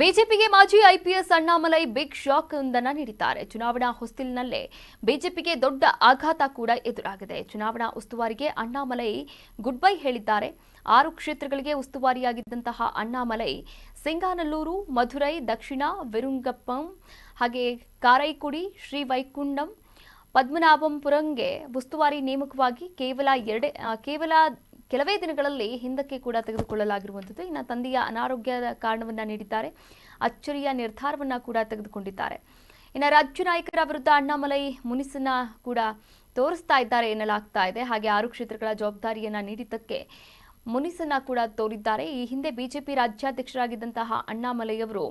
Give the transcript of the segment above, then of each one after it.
ಬಿಜೆಪಿಗೆ ಮಾಜಿ IPS Annamalai big shock ಒಂದನ್ನು ನೀಡಿದ್ದಾರೆ. ಚುನಾವಣಾ ಹೊಸ್ತಿಲಿನಲ್ಲೇ ಬಿಜೆಪಿಗೆ ದೊಡ್ಡ ಆಘಾತ ಕೂಡ ಎದುರಾಗಿದೆ. ಚುನಾವಣಾ ಉಸ್ತುವಾರಿಗೆ ಅಣ್ಣಾಮಲೈ ಗುಡ್ ಬೈ ಹೇಳಿದ್ದಾರೆ. ಆರು ಕ್ಷೇತ್ರಗಳಿಗೆ ಉಸ್ತುವಾರಿಯಾಗಿದ್ದಂತಹ ಅಣ್ಣಾಮಲೈ ಸಿಂಗಾನಲ್ಲೂರು, ಮಧುರೈ, ದಕ್ಷಿಣ, ವಿರುಂಗಪ್ಪಂ, ಹಾಗೆ ಕಾರೈಕುಡಿ ಶ್ರೀವೈಕುಂಡಂ ಪದ್ಮನಾಭಂಪುರಂಗೆ ಉಸ್ತುವಾರಿ ನೇಮಕವಾಗಿ ಕೇವಲ ಎರಡೇ ಕೇವಲ ಕೆಲವೇ ದಿನಗಳಲ್ಲಿ ಹಿಂದಕ್ಕೆ ಕೂಡ ತೆಗೆದುಕೊಳ್ಳಲಾಗಿರುವಂಥದ್ದು. ಇನ್ನು ತಂದೆಯ ಅನಾರೋಗ್ಯದ ಕಾರಣವನ್ನು ನೀಡಿದ್ದಾರೆ. ಅಚ್ಚರಿಯ ನಿರ್ಧಾರವನ್ನ ಕೂಡ ತೆಗೆದುಕೊಂಡಿದ್ದಾರೆ. ಇನ್ನು ರಾಜ್ಯ ನಾಯಕರ ವಿರುದ್ಧ ಅಣ್ಣಾಮಲೈ ಮುನಿಸನ್ನ ಕೂಡ ತೋರಿಸ್ತಾ ಇದ್ದಾರೆ ಎನ್ನಲಾಗ್ತಾ ಇದೆ. ಹಾಗೆ ಆರು ಕ್ಷೇತ್ರಗಳ ಜವಾಬ್ದಾರಿಯನ್ನ ನೀಡಿದ್ದಕ್ಕೆ ಮುನಿಸನ್ನ ಕೂಡ ತೋರಿದ್ದಾರೆ. ಈ ಹಿಂದೆ ಬಿಜೆಪಿ ರಾಜ್ಯಾಧ್ಯಕ್ಷರಾಗಿದ್ದಂತಹ ಅಣ್ಣಾಮಲೈ ಅವರು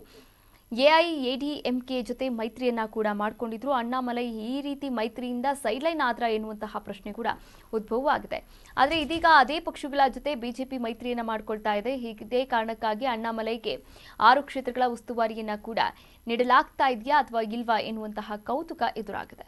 ಎಐಎಡಿಎಂಕೆ ಜೊತೆ ಮೈತ್ರಿಯನ್ನ ಕೂಡ ಮಾಡಿಕೊಂಡಿದ್ರು. ಅಣ್ಣಾಮಲೈ ಈ ರೀತಿ ಮೈತ್ರಿಯಿಂದ ಸೈಡ್ಲೈನ್ ಆದ್ರ ಎನ್ನುವಂತಹ ಪ್ರಶ್ನೆ ಕೂಡ ಉದ್ಭವವಾಗಿದೆ. ಆದರೆ ಇದೀಗ ಅದೇ ಪಕ್ಷಗಳ ಜೊತೆ ಬಿಜೆಪಿ ಮೈತ್ರಿಯನ್ನ ಮಾಡ್ಕೊಳ್ತಾ ಇದೆ. ಇದೇ ಕಾರಣಕ್ಕಾಗಿ ಅಣ್ಣಾಮಲೈಗೆ ಆರು ಕ್ಷೇತ್ರಗಳ ಉಸ್ತುವಾರಿಯನ್ನ ಕೂಡ ನೀಡಲಾಗ್ತಾ ಇದೆಯಾ ಅಥವಾ ಇಲ್ವಾ ಎನ್ನುವಂತಹ ಕೌತುಕ ಎದುರಾಗಿದೆ.